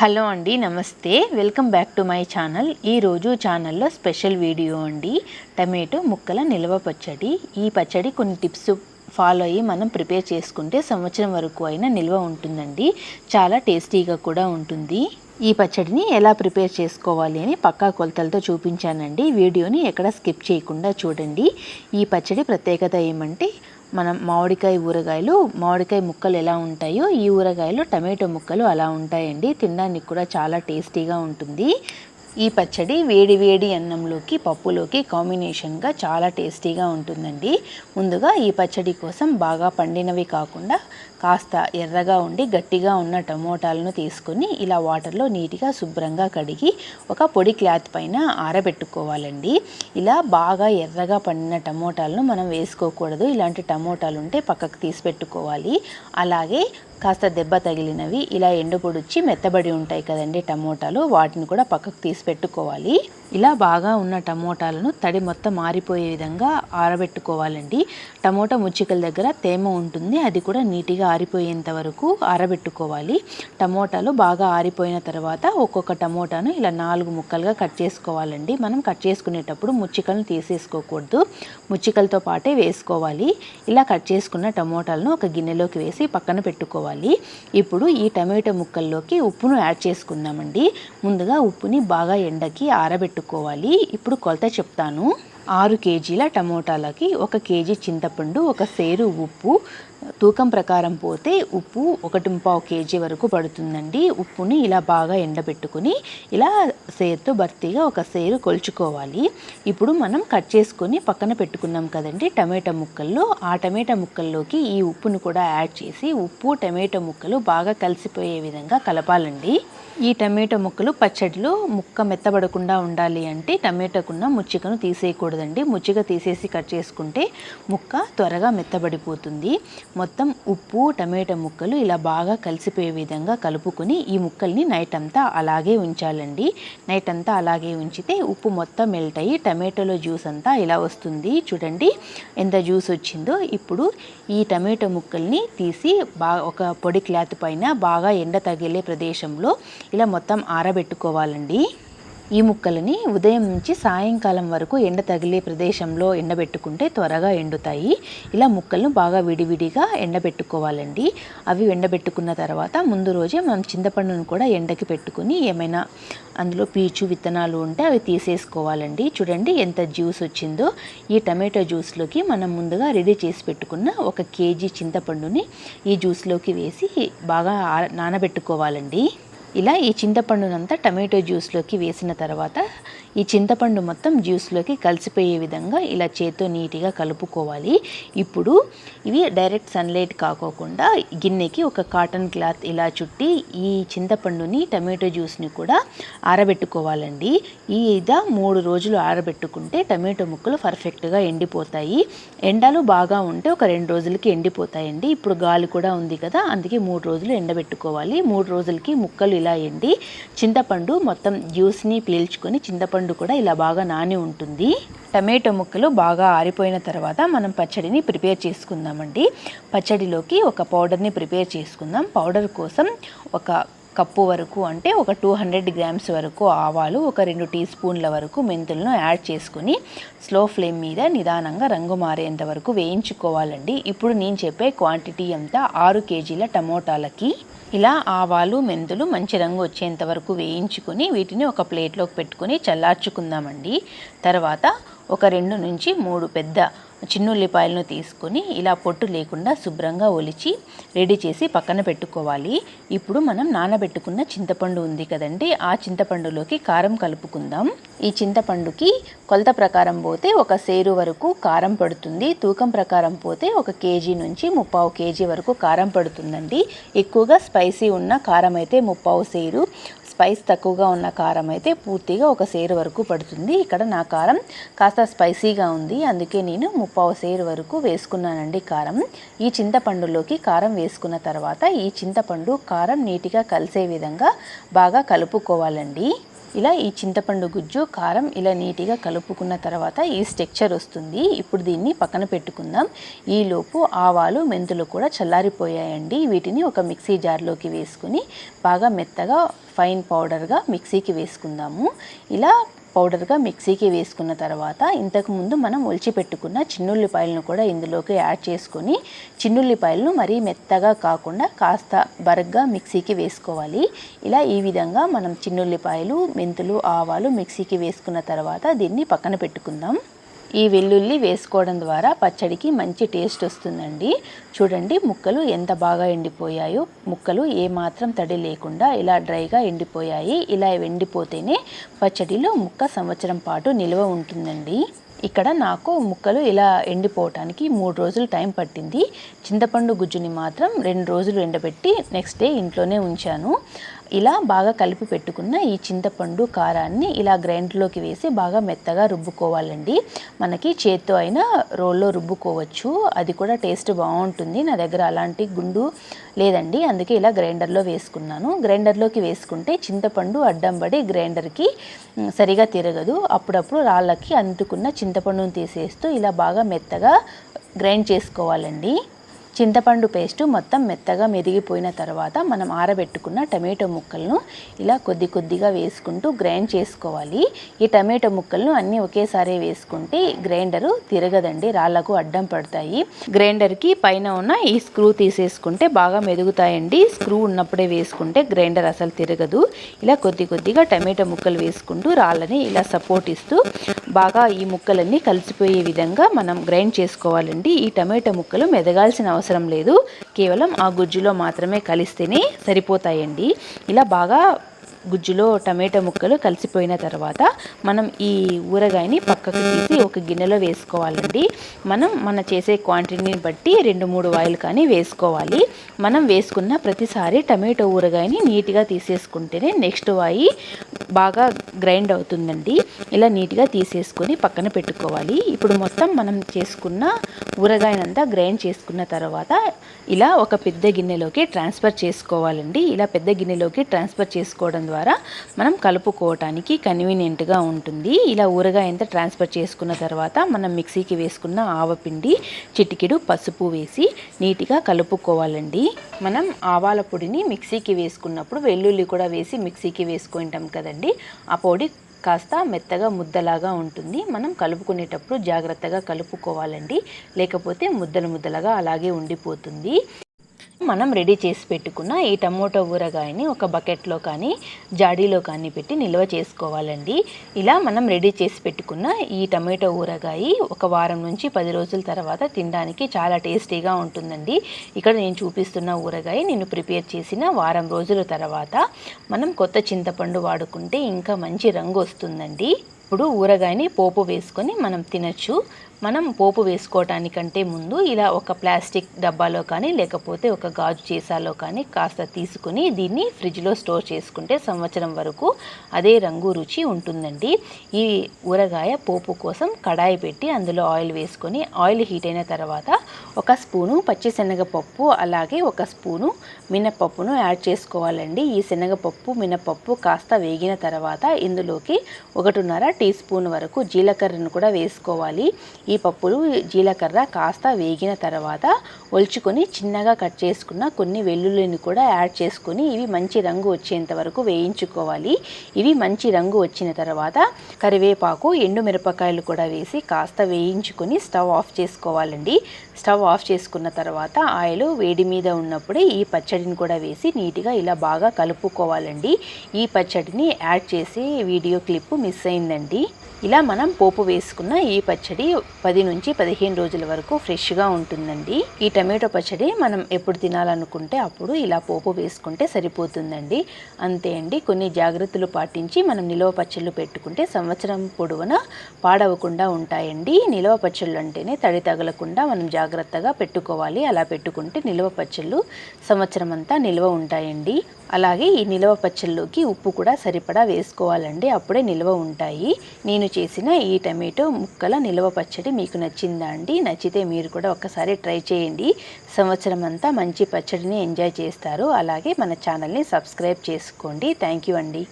Hello అండి నమస్తే. Welcome back to my channel. ఈరోజు ఛానల్లో స్పెషల్ వీడియో అండి. టమాటో ముక్కల నిల్వ పచ్చడి. ఈ పచ్చడి కొన్ని టిప్స్ ఫాలో అయ్యి మనం ప్రిపేర్ చేసుకుంటే సంవత్సరం వరకు అయినా నిల్వ ఉంటుందండి. చాలా టేస్టీగా కూడా ఉంటుంది. ఈ పచ్చడిని ఎలా ప్రిపేర్ చేసుకోవాలి అని పక్కా కొలతలతో చూపించానండి. వీడియోని ఎక్కడ స్కిప్ చేయకుండా చూడండి. ఈ పచ్చడి ప్రత్యేకత ఏమంటే మనం మామిడికాయ ఊరగాయలు మామిడికాయ ముక్కలు ఎలా ఉంటాయో ఈ ఊరగాయలు టమాటో ముక్కలు అలా ఉంటాయండి. తినడానికి కూడా చాలా టేస్టీగా ఉంటుంది. ఈ పచ్చడి వేడి వేడి అన్నంలోకి పప్పులోకి కాంబినేషన్గా చాలా టేస్టీగా ఉంటుందండి. ముందుగా ఈ పచ్చడి కోసం బాగా పండినవి కాకుండా కాస్త ఎర్రగా ఉండి గట్టిగా ఉన్న టమోటాలను తీసుకొని ఇలా వాటర్లో నీట్గా శుభ్రంగా కడిగి ఒక పొడి క్లాత్ పైన ఆరబెట్టుకోవాలండి. ఇలా బాగా ఎర్రగా పండిన టమోటాలను మనం వేసుకోకూడదు. ఇలాంటి టమోటాలు ఉంటే పక్కకు తీసి పెట్టుకోవాలి. అలాగే కాస్త దెబ్బ తగిలినవి ఇలా ఎండుపొడిచి మెత్తబడి ఉంటాయి కదండి టమోటాలు వాటిని కూడా పక్కకు తీసి పెట్టుకోవాలి. ఇలా బాగా ఉన్న టమోటాలను తడి మొత్తం ఆరిపోయే విధంగా ఆరబెట్టుకోవాలండి. టమోటా ముచ్చికల దగ్గర తేమ ఉంటుంది అది కూడా నీట్గా ఆరిపోయేంత వరకు ఆరబెట్టుకోవాలి. టమోటాలు బాగా ఆరిపోయిన తర్వాత ఒక్కొక్క టమోటాను ఇలా నాలుగు ముక్కలుగా కట్ చేసుకోవాలండి. మనం కట్ చేసుకునేటప్పుడు ముచ్చికలను తీసేసుకోకూడదు ముచ్చికలతో పాటే వేసుకోవాలి. ఇలా కట్ చేసుకున్న టమోటాలను ఒక గిన్నెలోకి వేసి పక్కన పెట్టుకోవాలి. ఇప్పుడు ఈ టమాటో ముక్కల్లోకి ఉప్పును యాడ్ చేసుకుందామండి. ముందుగా ఉప్పుని బాగా ఎండకి ఆరబెట్టు పెట్టుకోవాలి ఇప్పుడు కొలత చెప్తాను. ఆరు కేజీల టమోటాలకి ఒక కేజీ చింతపండు ఒక సేరు ఉప్పు తూకం ప్రకారం పోతే ఉప్పు ఒకటి పావు కేజీ వరకు పడుతుందండి. ఉప్పుని ఇలా బాగా ఎండబెట్టుకుని ఇలా సేరుతో భర్తీగా ఒక సేరు కొలుచుకోవాలి. ఇప్పుడు మనం కట్ చేసుకొని పక్కన పెట్టుకున్నాం కదండి టమాటా ముక్కల్లో. ఆ టమాటా ముక్కల్లోకి ఈ ఉప్పును కూడా యాడ్ చేసి ఉప్పు టమాటా ముక్కలు బాగా కలిసిపోయే విధంగా కలపాలండి. ఈ టమాటో ముక్కలు పచ్చడిలో ముక్క మెత్తబడకుండా ఉండాలి అంటే టమాటోకున్న ముచ్చికను తీసేయకూడదండి. ముచ్చిక తీసేసి కట్ చేసుకుంటే ముక్క త్వరగా మెత్తబడిపోతుంది. మొత్తం ఉప్పు టమాటో ముక్కలు ఇలా బాగా కలిసిపోయే విధంగా కలుపుకొని ఈ ముక్కల్ని నైట్ అంతా అలాగే ఉంచాలండి. నైట్ అంతా అలాగే ఉంచితే ఉప్పు మొత్తం మెల్ట్ అయ్యి టమాటోలో జ్యూస్ అంతా ఇలా వస్తుంది. చూడండి ఎంత జ్యూస్ వచ్చిందో. ఇప్పుడు ఈ టమాటో ముక్కల్ని తీసి బాగా ఒక పొడి క్లాత్ పైన బాగా ఎండ తగిలే ప్రదేశంలో ఇలా మొత్తం ఆరబెట్టుకోవాలండి. ఈ ముక్కలని ఉదయం నుంచి సాయంకాలం వరకు ఎండ తగిలే ప్రదేశంలో ఎండబెట్టుకుంటే త్వరగా ఎండుతాయి. ఇలా ముక్కలను బాగా విడివిడిగా ఎండబెట్టుకోవాలండి. అవి ఎండబెట్టుకున్న తర్వాత ముందు రోజే మనం చింతపండును కూడా ఎండకి పెట్టుకుని ఏమైనా అందులో పీచు విత్తనాలు ఉంటే అవి తీసేసుకోవాలండి. చూడండి ఎంత జ్యూస్ వచ్చిందో. ఈ టమాటో జ్యూస్లోకి మనం ముందుగా రెడీ చేసి పెట్టుకున్న ఒక కేజీ చింతపండుని ఈ జ్యూస్లోకి వేసి బాగా నానబెట్టుకోవాలండి. ఇలా ఈ చింతపండునంతా టమాటో జ్యూస్లోకి వేసిన తర్వాత ఈ చింతపండు మొత్తం జ్యూస్లోకి కలిసిపోయే విధంగా ఇలా చేత్తో నీట్గా కలుపుకోవాలి. ఇప్పుడు ఇవి డైరెక్ట్ సన్లైట్ కాకోకుండా గిన్నెకి ఒక కాటన్ క్లాత్ ఇలా చుట్టి ఈ చింతపండుని టమాటో జ్యూస్ని కూడా ఆరబెట్టుకోవాలండి. ఈ ఇదా మూడు రోజులు ఆరబెట్టుకుంటే టమాటో ముక్కలు పర్ఫెక్ట్గా ఎండిపోతాయి. ఎండలు బాగా ఉంటే ఒక రెండు రోజులకి ఎండిపోతాయండి. ఇప్పుడు గాలి కూడా ఉంది కదా అందుకే మూడు రోజులు ఎండబెట్టుకోవాలి. మూడు రోజులకి ముక్కలు ఇలా ఎండి చింతపండు మొత్తం జ్యూస్ని పీల్చుకొని చింతపండు కూడా ఇలా బాగా నాని ఉంటుంది. టమాటో ముక్కలు బాగా ఆరిపోయిన తర్వాత మనం పచ్చడిని ప్రిపేర్ చేసుకుందామండి. పచ్చడిలోకి ఒక పౌడర్ని ప్రిపేర్ చేసుకుందాం. పౌడర్ కోసం ఒక కప్పు వరకు అంటే ఒక టూ హండ్రెడ్ గ్రామ్స్ వరకు ఆవాలు ఒక రెండు టీ స్పూన్ల వరకు మెంతులను యాడ్ చేసుకుని స్లో ఫ్లేమ్ మీద నిదానంగా రంగు మారేంత వరకు వేయించుకోవాలండి. ఇప్పుడు నేను చెప్పే క్వాంటిటీ అంతా ఆరు కేజీల టమోటాలకి. ఇలా ఆవాలు మెంతులు మంచి రంగు వచ్చేంత వరకు వేయించుకొని వీటిని ఒక ప్లేట్లోకి పెట్టుకొని చల్లార్చుకుందామండి. తర్వాత ఒక రెండు నుంచి మూడు పెద్ద చిన్నుల్లిపాయలను తీసుకొని ఇలా పొట్టు లేకుండా శుభ్రంగా ఒలిచి రెడీ చేసి పక్కన పెట్టుకోవాలి. ఇప్పుడు మనం నానబెట్టుకున్న చింతపండు ఉంది కదండి ఆ చింతపండులోకి కారం కలుపుకుందాం. ఈ చింతపండుకి కొలత ప్రకారం పోతే ఒక సేరు వరకు కారం పడుతుంది తూకం ప్రకారం పోతే ఒక కేజీ నుంచి ముప్పావు కేజీ వరకు కారం పడుతుందండి. ఎక్కువగా స్పైసీ ఉన్న కారం అయితే ముప్పావు సేరు స్పైస్ తక్కువగా ఉన్న కారం అయితే పూర్తిగా ఒక సేరు వరకు పడుతుంది. ఇక్కడ నా కారం కాస్త స్పైసీగా ఉంది. అందుకే నేను ముప్పావు సేరు వరకు వేసుకున్నానండి కారం. ఈ చింతపండులోకి కారం వేసుకున్న తర్వాత ఈ చింతపండు కారం నీట్గా కలిసే విధంగా బాగా కలుపుకోవాలండి. ఇలా ఈ చింతపండు గుజ్జు కారం ఇలా నీట్గా కలుపుకున్న తర్వాత ఈ స్టెక్చర్ వస్తుంది. ఇప్పుడు దీన్ని పక్కన పెట్టుకుందాం. ఈలోపు ఆవాలు మెంతులు కూడా చల్లారిపోయాయండి. వీటిని ఒక మిక్సీ జార్లోకి వేసుకుని బాగా మెత్తగా ఫైన్ పౌడర్గా మిక్సీకి వేసుకుందాము. ఇలా పౌడర్గా మిక్సీకి వేసుకున్న తర్వాత ఇంతకుముందు మనం ఒలిచిపెట్టుకున్న చిన్నుల్లిపాయలను కూడా ఇందులోకి యాడ్ చేసుకొని చిన్నుల్లిపాయలను మరీ మెత్తగా కాకుండా కాస్త బరగ్గా మిక్సీకి వేసుకోవాలి. ఇలా ఈ విధంగా మనం చిన్నుల్లిపాయలు మెంతులు ఆవాలు మిక్సీకి వేసుకున్న తర్వాత దీన్ని పక్కన పెట్టుకుందాం. ఈ వెల్లుల్లి వేసుకోవడం ద్వారా పచ్చడికి మంచి టేస్ట్ వస్తుందండి. చూడండి ముక్కలు ఎంత బాగా ఎండిపోయాయో. ముక్కలు ఏమాత్రం తడి లేకుండా ఇలా డ్రైగా ఎండిపోయాయి. ఇలా ఎండిపోతేనే పచ్చడిలో ముక్క సంవత్సరం పాటు నిల్వ ఉంటుందండి. ఇక్కడ నాకు ముక్కలు ఇలా ఎండిపోవటానికి మూడు రోజులు టైం పట్టింది. చింతపండు గుజ్జుని మాత్రం రెండు రోజులు ఎండబెట్టి నెక్స్ట్ డే ఇంట్లోనే ఉంచాను. ఇలా బాగా కలిపి పెట్టుకున్న ఈ చింతపండు కారాన్ని ఇలా గ్రైండ్లోకి వేసి బాగా మెత్తగా రుబ్బుకోవాలండి. మనకి చేత్తో అయినా రోల్లో రుబ్బుకోవచ్చు. అది కూడా టేస్ట్ బాగుంటుంది. నా దగ్గర అలాంటి గుండు లేదండి. అందుకే ఇలా గ్రైండర్లో వేసుకున్నాను. గ్రైండర్లోకి వేసుకుంటే చింతపండు అడ్డం పడి గ్రైండర్కి సరిగా తిరగదు. అప్పుడప్పుడు రాళ్ళకి అంటుకున్న చింతపండును తీసేస్తూ ఇలా బాగా మెత్తగా గ్రైండ్ చేసుకోవాలండి. చింతపండు పేస్టు మొత్తం మెత్తగా మెదిగిపోయిన తర్వాత మనం ఆరబెట్టుకున్న టమాటో ముక్కలను ఇలా కొద్ది కొద్దిగా వేసుకుంటూ గ్రైండ్ చేసుకోవాలి. ఈ టమాటో ముక్కలను అన్నీ ఒకేసారి వేసుకుంటే గ్రైండరు తిరగదండి రాళ్ళకు అడ్డం పడతాయి. గ్రైండర్కి పైన ఉన్న ఈ స్క్రూ తీసేసుకుంటే బాగా మెదుగుతాయండి. స్క్రూ ఉన్నప్పుడే వేసుకుంటే గ్రైండర్ అసలు తిరగదు. ఇలా కొద్ది కొద్దిగా టమాటో ముక్కలు వేసుకుంటూ రాళ్ళని ఇలా సపోర్ట్ ఇస్తూ బాగా ఈ ముక్కలన్నీ కలిసిపోయే విధంగా మనం గ్రైండ్ చేసుకోవాలండి. ఈ టమాటో ముక్కలు మెదగాల్సిన అవసరం అవసరం లేదు. కేవలం ఆ గుజ్జులో మాత్రమే కలిస్తేనే సరిపోతాయండి. ఇలా బాగా గుజ్జులో టమాటో ముక్కలు కలిసిపోయిన తర్వాత మనం ఈ ఊరగాయని పక్కకు తీసి ఒక గిన్నెలో వేసుకోవాలండి. మనం మన చేసే క్వాంటిటీని బట్టి రెండు మూడు వాయిలు కానీ వేసుకోవాలి. మనం వేసుకున్న ప్రతిసారి టమాటో ఊరగాయని నీట్గా తీసేసుకుంటేనే నెక్స్ట్ వాయి బాగా గ్రైండ్ అవుతుందండి. ఇలా నీట్గా తీసేసుకొని పక్కన పెట్టుకోవాలి. ఇప్పుడు మొత్తం మనం చేసుకున్న ఊరగాయనంతా గ్రైండ్ చేసుకున్న తర్వాత ఇలా ఒక పెద్ద గిన్నెలోకి ట్రాన్స్ఫర్ చేసుకోవాలండి. ఇలా పెద్ద గిన్నెలోకి ట్రాన్స్ఫర్ చేసుకోవడం ద్వారా ద్వారా మనం కలుపుకోవటానికి కన్వీనియంట్గా ఉంటుంది. ఇలా ఊరగాయ ఎంత ట్రాన్స్ఫర్ చేసుకున్న తర్వాత మనం మిక్సీకి వేసుకున్న ఆవపిండి చిటికెడు పసుపు వేసి నీట్గా కలుపుకోవాలండి. మనం ఆవాల పొడిని మిక్సీకి వేసుకున్నప్పుడు వెల్లుల్లి కూడా వేసి మిక్సీకి వేసుకుంటాం కదండి. ఆ పొడి కాస్త మెత్తగా ముద్దలాగా ఉంటుంది. మనం కలుపుకునేటప్పుడు జాగ్రత్తగా కలుపుకోవాలండి. లేకపోతే ముద్దలు ముద్దలుగా అలాగే ఉండిపోతుంది. మనం రెడీ చేసి పెట్టుకున్న ఈ టమోటో ఊరగాయని ఒక బకెట్లో కానీ జాడీలో కానీ పెట్టి నిల్వ చేసుకోవాలండి. ఇలా మనం రెడీ చేసి పెట్టుకున్న ఈ టమాటో ఊరగాయ ఒక వారం నుంచి పది రోజుల తర్వాత తినడానికి చాలా టేస్టీగా ఉంటుందండి. ఇక్కడ నేను చూపిస్తున్న ఊరగాయ నేను ప్రిపేర్ చేసిన వారం రోజుల తర్వాత మనం కొత్త చింతపండు వాడుకుంటే ఇంకా మంచి రంగు వస్తుందండి. ఇప్పుడు ఊరగాయని పోపు వేసుకొని మనం తినచ్చు. మనం పోపు వేసుకోవటానికంటే ముందు ఇలా ఒక ప్లాస్టిక్ డబ్బాలో కానీ లేకపోతే ఒక గాజు చీసాలో కానీ కాస్త తీసుకుని దీన్ని ఫ్రిడ్జ్లో స్టోర్ చేసుకుంటే సంవత్సరం వరకు అదే రంగు రుచి ఉంటుందండి. ఈ ఊరగాయ పోపు కోసం కడాయి పెట్టి అందులో ఆయిల్ వేసుకొని ఆయిల్ హీట్ అయిన తర్వాత ఒక స్పూను పచ్చిశనగపప్పు అలాగే ఒక స్పూను మినపప్పును యాడ్ చేసుకోవాలండి. ఈ శనగపప్పు మినపప్పు కాస్త వేగిన తర్వాత ఇందులోకి ఒకటిన్నర టీ స్పూన్ వరకు జీలకర్రను కూడా వేసుకోవాలి. ఈ పప్పులు జీలకర్ర కాస్త వేగిన తర్వాత ఒలుచుకొని చిన్నగా కట్ చేసుకున్న కొన్ని వెల్లుల్లిని కూడా యాడ్ చేసుకొని ఇవి మంచి రంగు వచ్చేంత వరకు వేయించుకోవాలి. ఇవి మంచి రంగు వచ్చిన తర్వాత కరివేపాకు ఎండు మిరపకాయలు కూడా వేసి కాస్త వేయించుకొని స్టవ్ ఆఫ్ చేసుకోవాలండి. స్టవ్ ఆఫ్ చేసుకున్న తర్వాత ఆయిల్ వేడి మీద ఉన్నప్పుడే ఈ పచ్చడిని కూడా వేసి నీట్గా ఇలా బాగా కలుపుకోవాలండి. ఈ పచ్చడిని యాడ్ చేసే వీడియో క్లిప్ మిస్ అయిందండి. ఇలా మనం పోపు వేసుకున్న ఈ పచ్చడి పది నుంచి పదిహేను రోజుల వరకు ఫ్రెష్గా ఉంటుందండి. ఈ టమాటో పచ్చడి మనం ఎప్పుడు తినాలనుకుంటే అప్పుడు ఇలా పోపు వేసుకుంటే సరిపోతుందండి. అంతే అండి కొన్ని జాగ్రత్తలు పాటించి మనం నిలవ పచ్చళ్ళు పెట్టుకుంటే సంవత్సరం పొడవున పాడవకుండా ఉంటాయండి. నిలవ పచ్చళ్ళు అంటేనే తడి తగలకుండా మనం జాగ్రత్తగా పెట్టుకోవాలి. అలా పెట్టుకుంటే నిలవ పచ్చళ్ళు సంవత్సరం అంతా నిల్వ ఉంటాయండి. అలాగే ఈ నిలవ పచ్చళ్ళలోకి ఉప్పు కూడా సరిపడా వేసుకోవాలండి. అప్పుడే నిల్వ ఉంటాయి. నేను చేసిన ఈ టమాటో ముక్కల నిల్వ పచ్చడి మీకు నచ్చిందా అండి? నచ్చితే మీరు కూడా ఒక్కసారి ట్రై చేయండి. సంవత్సరం అంతా మంచి పచ్చడిని ఎంజాయ్ చేస్తారు. అలాగే మన ఛానల్ని సబ్స్క్రైబ్ చేసుకోండి. థ్యాంక్ యూ అండి.